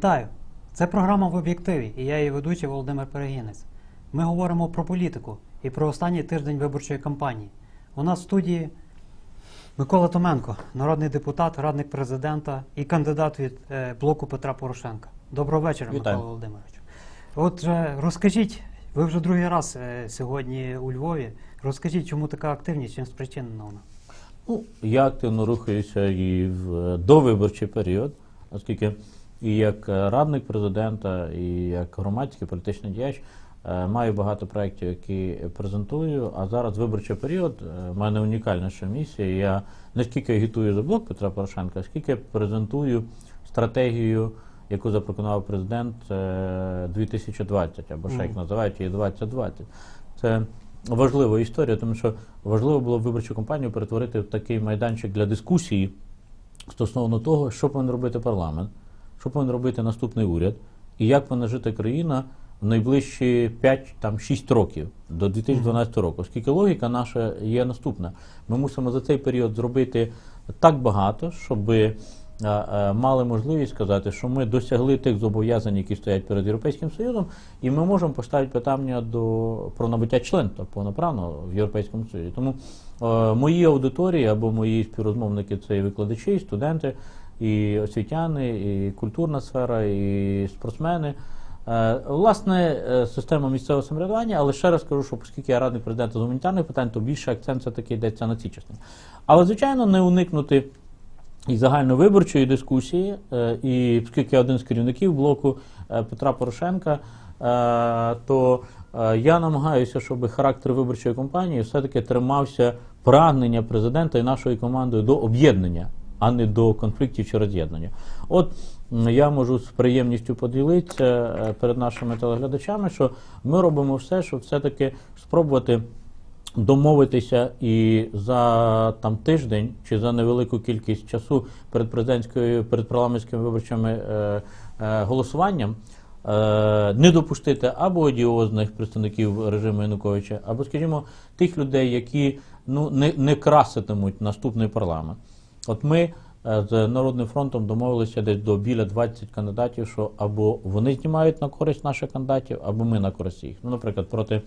Вітаю! Це програма в об'єктиві і я її ведучий Володимир Перегінець. Ми говоримо про політику і про останній тиждень виборчої кампанії. У нас в студії Микола Томенко, народний депутат, радник президента і кандидат від е, блоку Петра Порошенка. Доброго вечора, Вітаю. Микола Володимирович. Отже, розкажіть, ви вже другий раз е, сьогодні у Львові. Розкажіть, чому така активність, чим спричинена вона? Ну, я активно рухаюся і в довиборчий період, оскільки і як е, радник президента, і як громадський політичний діяч е, маю багато проєктів, які презентую. А зараз виборчий період, е, в мене унікальніша місія. Я не скільки агітую за блок Петра Порошенка, а скільки презентую стратегію, яку запропонував президент е, 2020, або ще як називають її 2020. Це важлива історія, тому що важливо було виборчу кампанію перетворити в такий майданчик для дискусії стосовно того, що повинен робити парламент, що повинен робити наступний уряд, і як повинна жити країна в найближчі 5-6 років до 2012 року. Оскільки логіка наша є наступна. Ми мусимо за цей період зробити так багато, щоб мали можливість сказати, що ми досягли тих зобов'язань, які стоять перед Європейським Союзом, і ми можемо поставити питання до про набуття членства повноправно в Європейському Союзі. Тому е, мої аудиторії або мої співрозмовники це і викладачі, і студенти, і освітяни, і культурна сфера, і спортсмени. Е, Власне, е, система місцевого самоврядування, але ще раз кажу, що оскільки я радник президента з гуманітарних питань, то більше акцент все-таки йдеться на ці частини. Але, звичайно, не уникнути і загальновиборчої дискусії, е, і оскільки я один з керівників блоку Петра Порошенка, то я намагаюся, щоб характер виборчої кампанії все-таки тримався прагнення президента і нашої команди до об'єднання, а не до конфліктів чи роз'єднання. От я можу з приємністю поділитися е, перед нашими телеглядачами, що ми робимо все, щоб все-таки спробувати домовитися і за там тиждень чи за невелику кількість часу перед президентською перед парламентськими виборчими е, е, голосуванням е, не допустити або одіозних представників режиму Януковича, або, скажімо, тих людей, які ну не, не краситимуть наступний парламент. От ми з Народним фронтом домовилися десь до біля 20 кандидатів, що або вони знімають на користь наших кандидатів, або ми на користь їх. Ну, наприклад, проти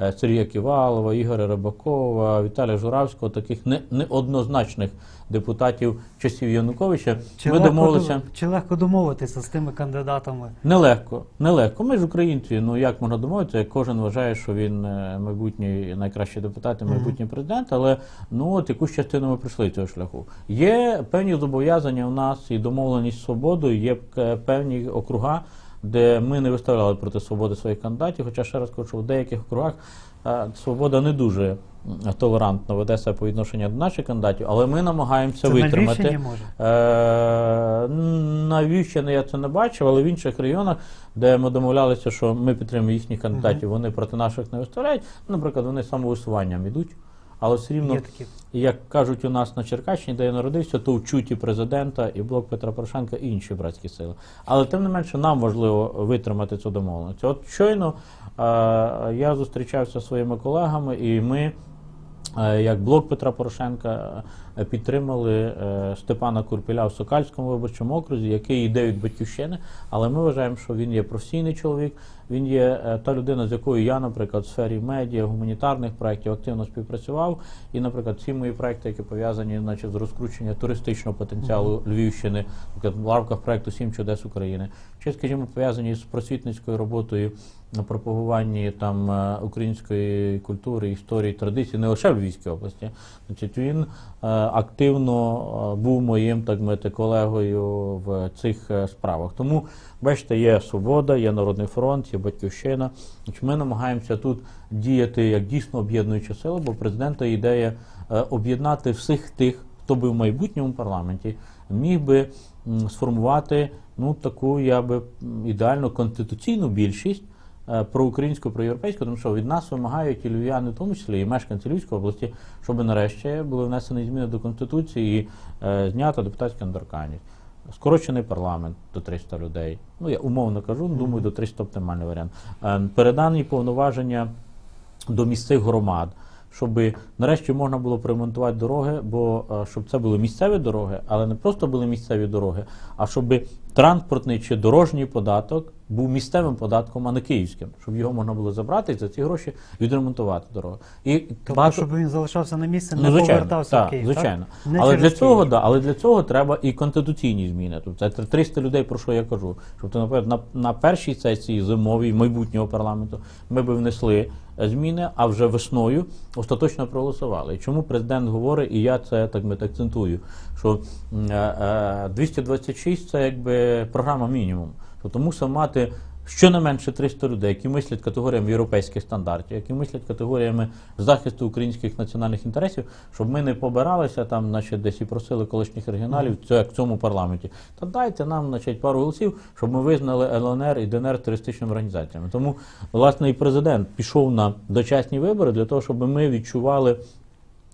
е, Сергія Ківалова, Ігоря Рибакова, Віталія Журавського, таких не, неоднозначних депутатів часів Януковича. Чи, ми легко, домовилися. чи легко домовитися з тими кандидатами? Нелегко, нелегко. Ми ж українці. Ну як можна домовитися, як кожен вважає, що він е, майбутній найкращий депутат і майбутній президент, але ну от якусь частину ми пройшли цього шляху. Є певні зобов'язання у нас і домовленість з свободою, є е, певні округа, де ми не виставляли проти свободи своїх кандидатів. Хоча ще раз кажу, в деяких округах е, свобода не дуже толерантно веде себе по відношенню до наших кандидатів, але ми намагаємося Це витримати. Львівщині? Е, На Вівщині я це не бачив, але в інших районах, де ми домовлялися, що ми підтримуємо їхніх кандидатів, вони проти наших не виставляють. Наприклад, вони самовисуванням йдуть. Але все рівно, як кажуть у нас на Черкащині, де я народився, то в чуті президента і блок Петра Порошенка і інші братські сили. Але тим не менше нам важливо витримати цю домовленість. От щойно е, я зустрічався зі своїми колегами, і ми Е, як блок Петра Порошенка підтримали е, Степана Курпіля в Сокальському виборчому окрузі, який йде від батьківщини, але ми вважаємо, що він є професійний чоловік. Він є е, та людина, з якою я, наприклад, в сфері медіа, гуманітарних проєктів активно співпрацював. І, наприклад, всі мої проекти, які пов'язані значить, з розкрученням туристичного потенціалу Львівщини, наприклад, в рамках проекту Сім чудес України, чи, скажімо, пов'язані з просвітницькою роботою на пропагуванні там е, української культури, історії, традицій, не лише в Львівській області. Значить, він активно е, був моїм так мити колегою в цих е, справах. Тому, бачите, є свобода, є Народний фронт, є батьківщина. Ми намагаємося тут діяти як дійсно об'єднуюча сила, бо президента ідея е, об'єднати всіх тих, хто би в майбутньому парламенті міг би сформувати ну таку, я би м, ідеально конституційну більшість проукраїнську, проєвропейську, тому що від нас вимагають і львів'яни, в тому числі і мешканці Львівської області, щоб нарешті були внесені зміни до конституції і е, знято депутатська недоторканність. Скорочений парламент до 300 людей. Ну я умовно кажу, думаю, до 300 оптимальний варіант. Е, передані повноваження до місцевих громад, щоб нарешті можна було поремонтувати дороги, бо е, щоб це були місцеві дороги, але не просто були місцеві дороги, а щоб транспортний чи дорожній податок був місцевим податком, а не київським, щоб його можна було забрати і за ці гроші відремонтувати дорогу. І Тобто, щоб він залишався на місці, не Ну, звичайно, повертався так, в Київ. звичайно. Так? Не але для цього, да, але для цього треба і конституційні зміни. Тобто це 300 людей, про що я кажу. Тобто, наприклад, на, на першій сесії зимовій майбутнього парламенту ми би внесли е, зміни, а вже весною остаточно проголосували. І чому президент говорить, і я це так би акцентую, що м, е, е, 226 це якби програма мінімум. Тобто мусив мати щонайменше 300 людей, які мислять категоріями європейських стандартів, які мислять категоріями захисту українських національних інтересів, щоб ми не побиралися там, значить, десь і просили колишніх регіоналів, це як в цьому парламенті. Та дайте нам, значить, пару голосів, щоб ми визнали ЛНР і ДНР терористичними організаціями. Тому, власне, і президент пішов на дочасні вибори для того, щоб ми відчували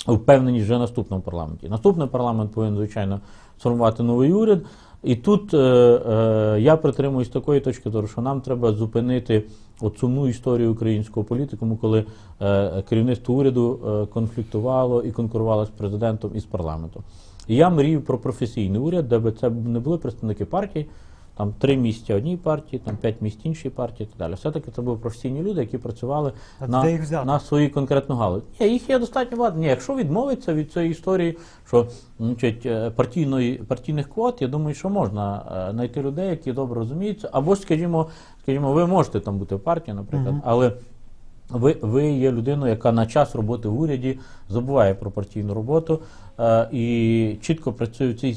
впевненість вже наступному парламенті. Наступний парламент повинен, звичайно, сформувати новий уряд. І тут е, е, я притримуюсь такої точки зору, що нам треба зупинити от сумну історію українського політикуму, коли е, керівництво уряду е, конфліктувало і конкурувало з президентом і з парламентом. І я мрію про професійний уряд, де би це не були представники партій, там три місця одній партії, там п'ять місць іншій партії і так далі. Все-таки це були професійні люди, які працювали А на, де їх взяти? на свою конкретну галузь. Ні, їх є достатньо багато. Ні, якщо відмовиться від цієї історії, що значить, е, партійної, партійних квот, я думаю, що можна е, знайти людей, які добре розуміються. Або, скажімо, скажімо, ви можете там бути в партії, наприклад, Мгм. але ви, ви є людиною, яка на час роботи в уряді забуває про партійну роботу е, і чітко працює в цій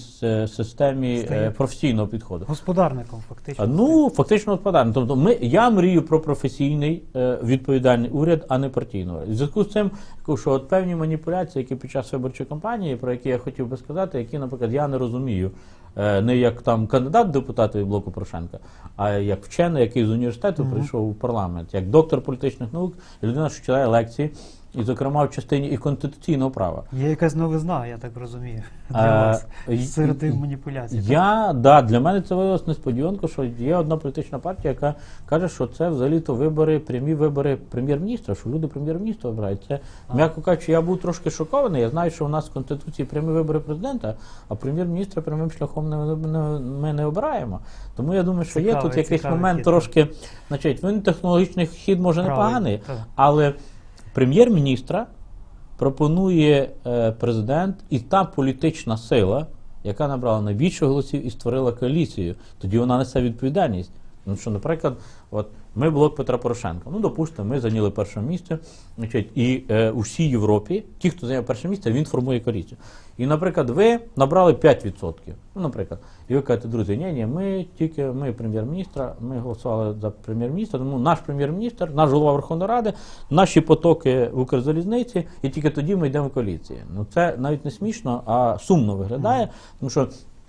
системі е, професійного підходу. Господарником, фактично. Ну, фактично відпадає. Тобто ми, я мрію про професійний е, відповідальний уряд, а не партійний уряд. В зв'язку з цим, що от певні маніпуляції, які під час виборчої кампанії, про які я хотів би сказати, які, наприклад, я не розумію. Е, Не як там кандидат депутата від блоку Порошенка, а як вчений, який з університету прийшов у парламент, як доктор політичних наук, людина, що читає лекції, і, зокрема, в частині і конституційного права. Є якась новизна, я так розумію, для Е, вас серед тих маніпуляцій. так? Я да, для мене це виявилось несподіванко, що є одна політична партія, яка каже, що це взагалі-то вибори, прямі вибори прем'єр-міністра, що люди прем'єр-міністра обирають. Це, А. м'яко кажучи, я був трошки шокований. Я знаю, що у нас в Конституції прямі вибори президента, а прем'єр-міністра прямим шляхом не, не- ми не обираємо. Тому я думаю, що є тут якийсь момент хід, трошки, значить, він технологічний хід може Правильно, непоганий, так. але прем'єр-міністра пропонує е, президент і та політична сила, яка набрала найбільше голосів і створила коаліцію. Тоді вона несе відповідальність. Ну що, наприклад, от ми блок Петра Порошенка. Ну, допустимо, ми зайняли перше місце, значить, і е, у всій Європі, ті, хто зайняв перше місце, він формує коаліцію. І, наприклад, ви набрали 5%. Ну, наприклад, і ви кажете, друзі, ні, ні, ми тільки ми прем'єр-міністра, ми голосували за прем'єр-міністра, тому наш прем'єр-міністр, наш голова Верховної Ради, наші потоки в Укрзалізниці, і тільки тоді ми йдемо в коаліції. Ну це навіть не смішно, а сумно виглядає, тому що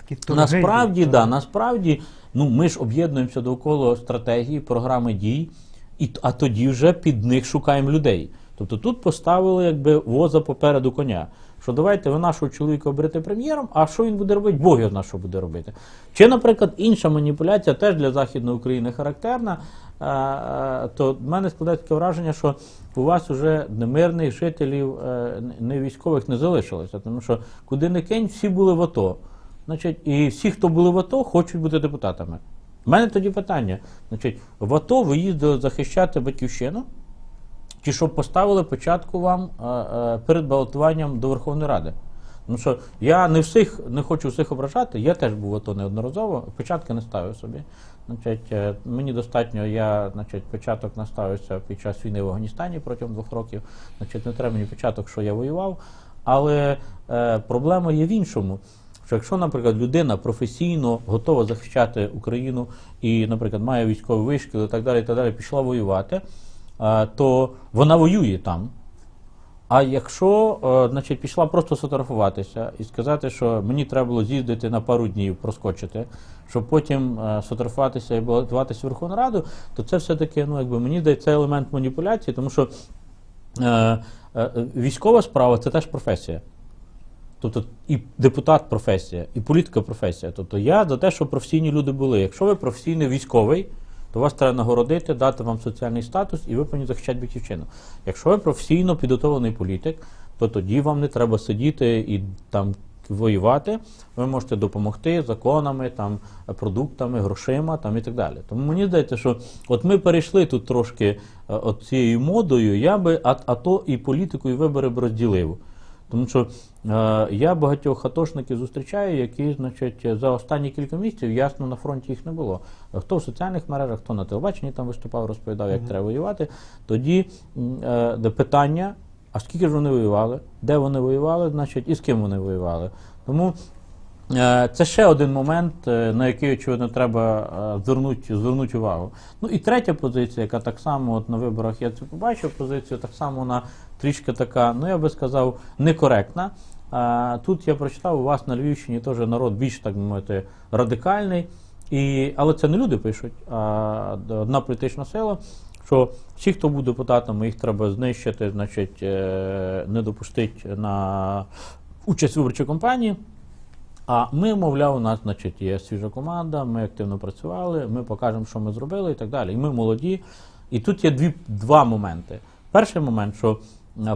Такі Насправді, да, насправді, ну ми ж об'єднуємося довкола стратегії, програми дій, і, а тоді вже під них шукаємо людей. Тобто тут поставили якби воза попереду коня. Що давайте ви нашого чоловіка оберете прем'єром, а що він буде робити? Бог його що буде робити. Чи, наприклад, інша маніпуляція теж для Західної України характерна, е, е, то в мене складається таке враження, що у вас вже мирних жителів, е, не військових не залишилося, тому що куди не кинь, всі були в АТО. Значить, і всі, хто були в АТО, хочуть бути депутатами. У мене тоді питання: значить, в АТО ви їздили захищати батьківщину, чи щоб поставили початку вам е, е, перед балотуванням до Верховної Ради? Тому що я не всіх не хочу всіх ображати, я теж був в АТО неодноразово, початки не ставив собі. Значить, е, мені достатньо, я значить, початок наставився під час війни в Афганістані протягом двох років. Значить, не треба мені початок, що я воював. Але е, проблема є в іншому. Що якщо, наприклад, людина професійно готова захищати Україну і, наприклад, має військовий вишкіл і так далі, і так далі, пішла воювати, то вона воює там. А якщо е, значить, пішла просто сфотографуватися і сказати, що мені треба було з'їздити на пару днів, проскочити, щоб потім е, сфотографуватися і балотуватися в Верховну Раду, то це все-таки, ну, якби мені це елемент маніпуляції, тому що е, е, військова справа це теж професія. Тобто і депутат професія, і політика професія. Тобто я за те, щоб професійні люди були. Якщо ви професійний військовий, то вас треба нагородити, дати вам соціальний статус, і ви повинні захищати батьківщину. Якщо ви професійно підготовлений політик, то тоді вам не треба сидіти і там воювати. Ви можете допомогти законами, там, продуктами, грошима там, і так далі. Тому мені здається, що от ми перейшли тут трошки е, от цією модою, я би а, а то і політику, і вибори б розділив. Тому що е, я багатьох атошників зустрічаю, які, значить, за останні кілька місяців ясно на фронті їх не було. Хто в соціальних мережах, хто на телебаченні там виступав, розповідав, як треба воювати. Тоді е, де питання: а скільки ж вони воювали, де вони воювали, значить, і з ким вони воювали. Тому е, це ще один момент, е, на який, очевидно, треба звернути, звернути увагу. Ну і третя позиція, яка так само от на виборах я це побачив, позицію так само вона трішки така, ну я би сказав, некоректна. Тут я прочитав, у вас на Львівщині теж народ більш так би мовити радикальний. І, але це не люди пишуть, а одна політична сила, що всі, хто буде депутатами, їх треба знищити, значить, е, не допустити на участь в виборчій кампанії. А ми, мовляв, у нас значить, є свіжа команда, ми активно працювали, ми покажемо, що ми зробили і так далі. І ми молоді. І тут є дві, два моменти. Перший момент, що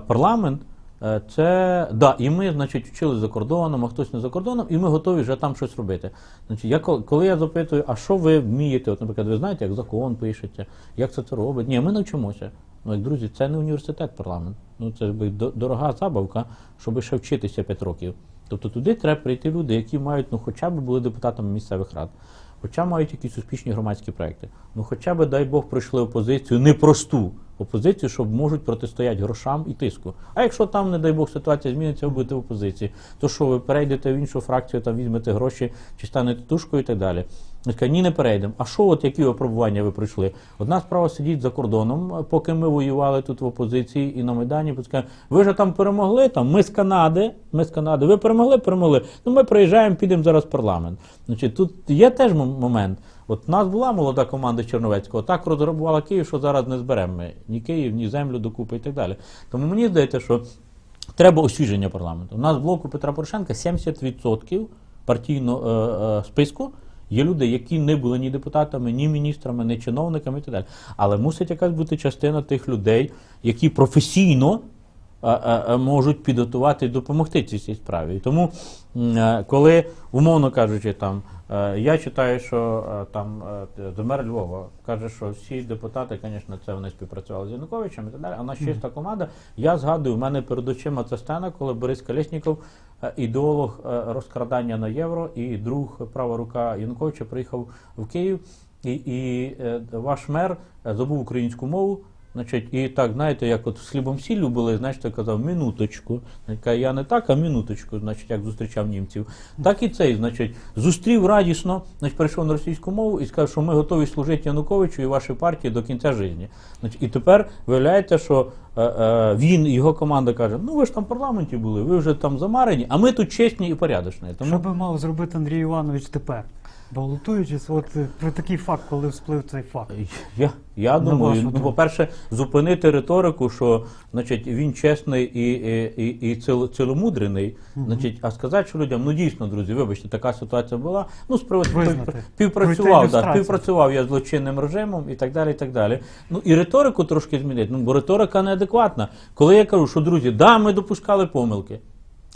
парламент е, це да, і ми, значить, вчили за кордоном, а хтось не за кордоном, і ми готові вже там щось робити. Значить, я коли я запитую, а що ви вмієте? От, наприклад, ви знаєте, як закон пишете, як це це робить? Ні, ми навчимося. Ну, як друзі, це не університет парламент. Ну це якби дорога забавка, щоб ще вчитися 5 років. Тобто туди треба прийти люди, які мають, ну хоча б були депутатами місцевих рад, хоча мають якісь успішні громадські проекти. Ну хоча б, дай Бог, пройшли опозицію, непросту опозицію, щоб можуть протистояти грошам і тиску. А якщо там, не дай Бог, ситуація зміниться, ви будете в опозиції, то що ви перейдете в іншу фракцію, там візьмете гроші чи станете тушкою і так далі. Ні, не перейдемо. А що, от які випробування ви пройшли? Одна справа сидіть за кордоном, поки ми воювали тут в опозиції і на Майдані. бо ви ж там перемогли, там ми з Канади, ми з Канади, ви перемогли, перемогли. Ну ми приїжджаємо, підемо зараз в парламент. Значить, тут є теж момент. От у нас була молода команда Черновецького, так розграбувала Київ, що зараз не зберемо ми ні Київ, ні землю докупи і так далі. Тому мені здається, що треба освіження парламенту. У нас в блоку Петра Порошенка 70% партійного е, е, списку є люди, які не були ні депутатами, ні міністрами, ні чиновниками і так далі. Але мусить якась бути частина тих людей, які професійно е, е, е, можуть підготувати і допомогти цій справі. І тому, коли, умовно кажучи, там. Я читаю, що там до мера Львова каже, що всі депутати, звісно, це вони співпрацювали з Януковичем і так далі. А в нас чиста команда. Я згадую, у мене перед очима ця сцена, коли Борис Колєсніков, ідеолог е, розкрадання на євро, і друг права рука Януковича приїхав в Київ, і, і е, ваш мер е, забув українську мову. Значить, і так, знаєте, як от з хлібом сіллю були, знаєш, я казав, минуточку. Я не так, а минуточку, значить, як зустрічав німців. Так і цей, значить, зустрів радісно, значить, перейшов на російську мову і сказав, що ми готові служити Януковичу і вашій партії до кінця життя. Значить, і тепер виявляється, що е, е, він і його команда каже: ну ви ж там в парламенті були, ви вже там замарені, а ми тут чесні і порядочні. Тому Що би мав зробити Андрій Іванович тепер? Балотуючись, от е, про такий факт, коли всплив цей факт. Я, я думаю, ну, по-перше, зупинити риторику, що значить, він чесний і, і, і, ціломудрений. Значить, а сказати, що людям, ну дійсно, друзі, вибачте, така ситуація була. Ну, з співпрацював, да, співпрацював я з злочинним режимом і так далі. і так далі. Ну і риторику трошки змінити. Ну, бо риторика неадекватна. Коли я кажу, що друзі, да, ми допускали помилки.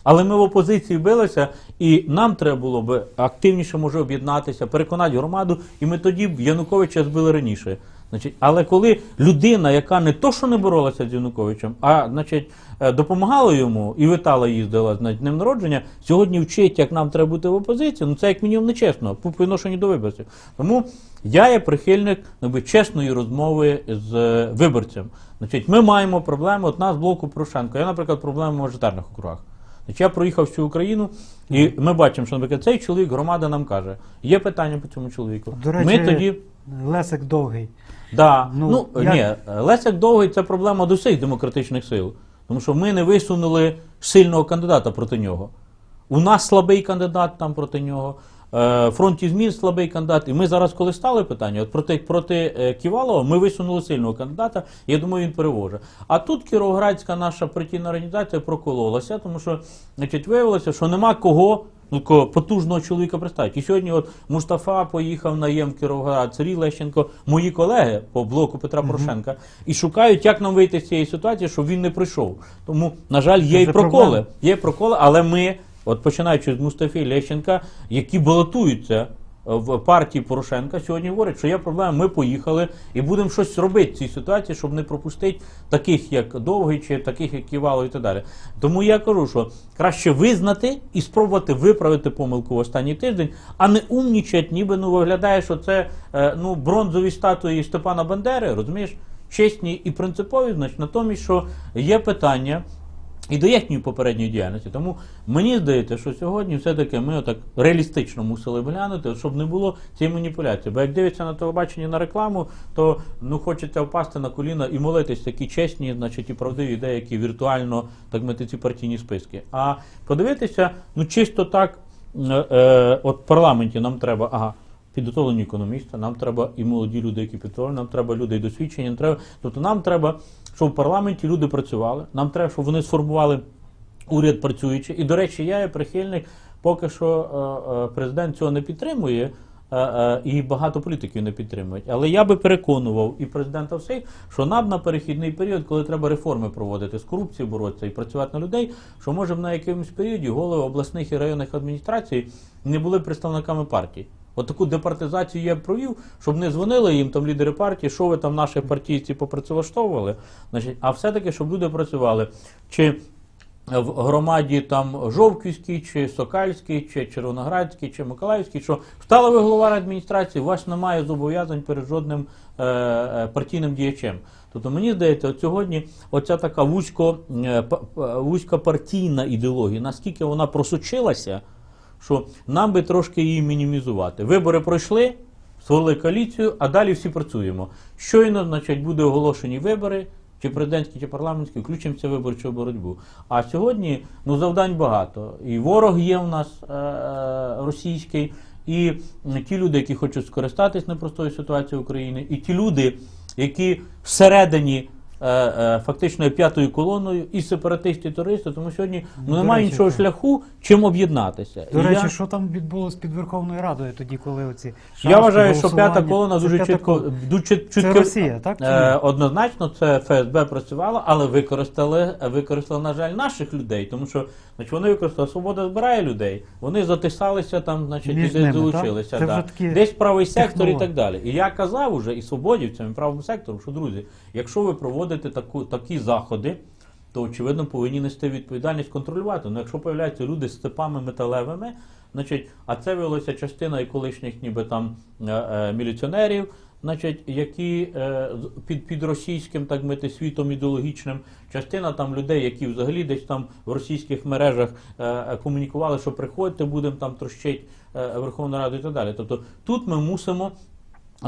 Але ми в опозиції билися, і нам треба було б активніше може об'єднатися, переконати громаду, і ми тоді б Януковича збили раніше. Значить, але коли людина, яка не то, що не боролася з Януковичем, а значить, е, допомагала йому і витала їздила на днем народження, сьогодні вчить, як нам треба бути в опозиції, ну це як мінімум нечесно по відношенню до виборців. Тому я є прихильник якби, чесної розмови з е, виборцем. Значить, ми маємо проблеми. От нас блоку Порошенко. Я, наприклад, проблеми в мажоритарних округах. Значить, я проїхав всю Україну, і ми бачимо, що, наприклад, цей чоловік, громада нам каже, є питання по цьому чоловіку. До речі, ми тоді. Лесик довгий. Да. ну, Ну, як- ні, Лесик Довгий це проблема до всіх демократичних сил. Тому що ми не висунули сильного кандидата проти нього. У нас слабий кандидат там проти нього. Е, Фронті змін слабий кандидат. І ми зараз, коли стали питання, от проти, проти е, Ківалова ми висунули сильного кандидата, я думаю, він перевоже. А тут Кіровоградська наша партійна організація прокололася, тому що значить, виявилося, що нема кого Ну, потужного чоловіка представити. І сьогодні от Мустафа поїхав на ЄМ Кіровоград, Сергій Лещенко, мої колеги по блоку Петра Порошенка, і шукають, як нам вийти з цієї ситуації, щоб він не прийшов. Тому, на жаль, є Це і проколи. проблема. Є проколи, але ми, от починаючи з Мустафи Лещенка, які балотуються в партії Порошенка, сьогодні говорять, що є проблема, ми поїхали і будемо щось робити в цій ситуації, щоб не пропустити таких, як Довгий, чи таких, як Ківало і так далі. Тому я кажу, що краще визнати і спробувати виправити помилку в останній тиждень, а не умнічати, ніби ну виглядає, що це е, ну, бронзові статуї Степана Бандери, розумієш? Чесні і принципові, значить, натомість, що є питання і до їхньої попередньої діяльності. Тому мені здається, що сьогодні все-таки ми отак реалістично мусили глянути, щоб не було цієї маніпуляції. Бо як дивиться на телебачення на рекламу, то ну хочеться впасти на коліна і молитись такі чесні, значить і правдиві деякі віртуально так мати ці партійні списки. А подивитися, ну чисто так, е, е, от в парламенті нам треба, ага. Підготовлені економісти, нам треба і молоді люди, які підготовлені, нам треба люди і досвідчені. Нам треба, тобто нам треба, щоб в парламенті люди працювали. Нам треба, щоб вони сформували уряд працюючий. І, до речі, я є прихильник, поки що е, е, президент цього не підтримує. е, І багато політиків не підтримують. Але я би переконував і президента всіх, що нам на перехідний період, коли треба реформи проводити, з корупцією боротися і працювати на людей, що може на якомусь періоді голови обласних і районних адміністрацій не були представниками партій. От департизацію я провів, щоб не дзвонили їм там лідери партії, що ви там наших партійців попрацевлаштовували. Значить, а все-таки, щоб люди працювали. Чи в громаді там Жовківській, чи Сокальській, чи Червоноградській, чи Миколаївській, що стала ви голова адміністрації, у вас немає зобов'язань перед жодним е, е, партійним діячем. Тобто мені здається, от сьогодні оця така вузько, е, вузькопартійна ідеологія, наскільки вона просочилася, що нам би трошки її мінімізувати. Вибори пройшли, створили коаліцію, а далі всі працюємо. Щойно, значить, буде оголошені вибори, чи президентські, чи парламентські, включимося в виборчу боротьбу. А сьогодні ну, завдань багато. І ворог є в нас е- е, російський, і ті люди, які хочуть скористатись непростою ситуацією України, і ті люди, які всередині. Е, е, Фактично п'ятою колоною і сепаратисти, і терористи, тому сьогодні ну, немає речі, іншого так. шляху, чим об'єднатися. До І речі, я- що там відбулося під Верховною Радою тоді, коли оці я вважаю, що п'ята колона дуже п'ята чітко дуже чіт- Це Росія, так? Е, однозначно, це ФСБ працювало, але використали, використали, на жаль, наших людей, тому що значить, вони використали свобода збирає людей, вони затисалися там, значить, Між і десь ними, долучилися. так? Це Да. вже такі Десь правий сектор і так далі. І я казав уже і свободівцям, і правому сектору, що друзі, якщо ви проводите таку, такі заходи. То очевидно повинні нести відповідальність контролювати. Ну, якщо появляються люди з степами металевими, значить, а це виявилася частина і колишніх, ніби там е, е, міліціонерів, значить, які е, під, під російським, так мити, світом ідеологічним, частина там людей, які взагалі десь там в російських мережах комунікували, що приходьте, будемо там трощить е, Верховну Раду і так далі. Тобто тут ми мусимо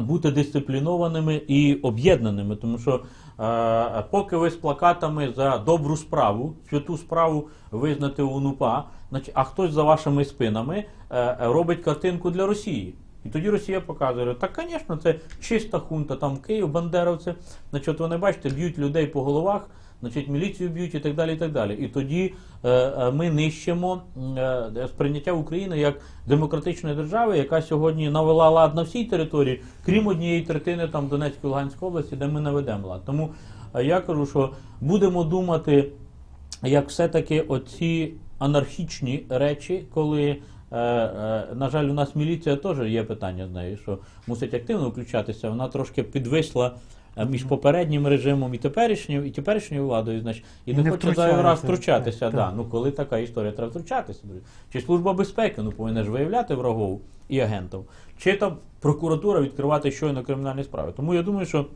бути дисциплінованими і об'єднаними, тому що е, поки ви з плакатами за добру справу, святу справу визнати УНУПА, значить, а хтось за вашими спинами е, робить картинку для Росії. І тоді Росія показує, так, звісно, це чиста хунта, там Київ, бандеровці, значить, вони бачите, б'ють людей по головах, значить, міліцію б'ють і так далі. І так далі. І тоді е, е, ми нищимо е, сприйняття України як демократичної держави, яка сьогодні навела лад на всій території, крім однієї третини там Донецької Луганської області, де ми наведемо лад. Тому е, я кажу, що будемо думати, як все-таки оці анархічні речі, коли. Е, е, На жаль, у нас міліція теж є питання з нею, що мусить активно включатися. Вона трошки підвисла е, між попереднім режимом і теперішньою, і теперішньою владою, значить, і, І не, не хоче зайвий раз втручатися. Так, да. так. Ну коли така історія, треба втручатися. Чи служба безпеки ну, повинна ж виявляти врагов і агентів, чи там прокуратура відкривати щойно кримінальні справи. Тому я думаю, що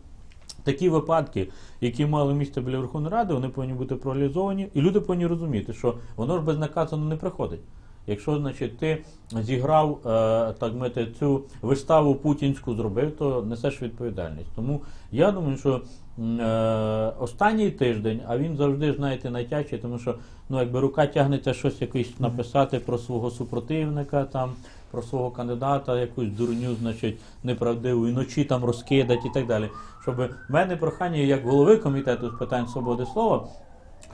такі випадки, які мали місце біля Верховної Ради, вони повинні бути проаналізовані, і люди повинні розуміти, що воно ж безнаказано не приходить. Якщо, значить, ти зіграв е, так мити, цю виставу путінську зробив, то несеш відповідальність. Тому я думаю, що е, останній тиждень, а він завжди знаєте найтячий, тому що ну якби рука тягнеться щось якось написати про свого супротивника там. Про свого кандидата, якусь дурню, значить, неправдиву, і ночі там розкидать і так далі. Щоб в мене прохання як голови комітету з питань свободи слова,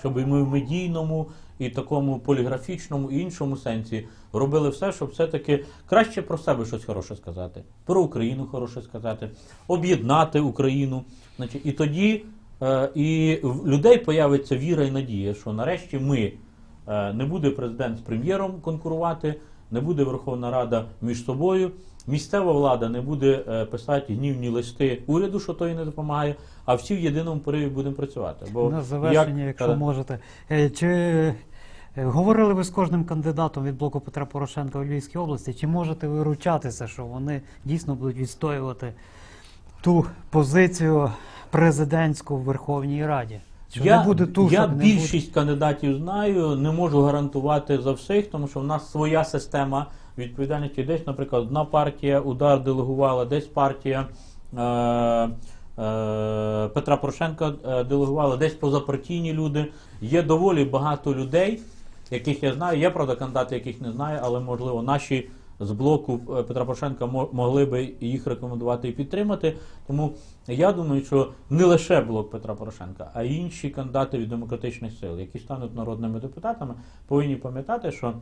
щоб і ми в медійному і такому поліграфічному і іншому сенсі робили все, щоб все-таки краще про себе щось хороше сказати, про Україну хороше сказати, об'єднати Україну. Значить, і тоді е, і в людей появиться віра і надія, що нарешті ми е, не буде президент з прем'єром конкурувати, не буде Верховна Рада між собою. Місцева влада не буде е, писати гнівні листи уряду, що то і не допомагає, а всі в єдиному пориві будемо працювати. Бо На завершення, як- якщо можете. Е, Чи е, говорили ви з кожним кандидатом від блоку Петра Порошенка у Львівській області? Чи можете ви ручатися, що вони дійсно будуть відстоювати ту позицію президентську в Верховній Раді? Що я не буде ту, я не більшість кандидатів знаю, не можу гарантувати за всіх, тому що в нас своя система відповідальності. Десь, наприклад, одна партія удар делегувала, десь партія е, е, Петра Порошенка е, делегувала, десь позапартійні люди. Є доволі багато людей, яких я знаю. Є, правда, кандидати, яких не знаю, але можливо наші. З блоку е, Петра Порошенка могли би їх рекомендувати і підтримати. Тому я думаю, що не лише блок Петра Порошенка, а й інші кандидати від демократичних сил, які стануть народними депутатами, повинні пам'ятати, що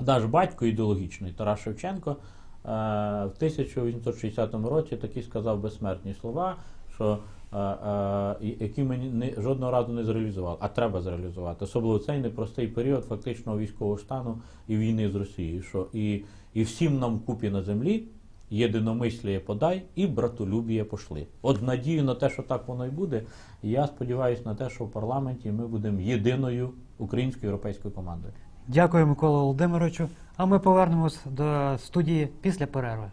наш батько ідеологічний Тарас Шевченко е, в 1860 році такі сказав безсмертні слова, що е, е, які ми не, жодного разу не зреалізували, а треба зреалізувати. Особливо цей непростий період фактичного військового стану і війни з Росією. Що і, і всім нам купі на землі єдиномисліє подай і братолюбіє пошли. От надію на те, що так воно і буде. І я сподіваюся на те, що в парламенті ми будемо єдиною українською європейською командою. Дякую, Микола Володимировичу. А ми повернемось до студії після перерви.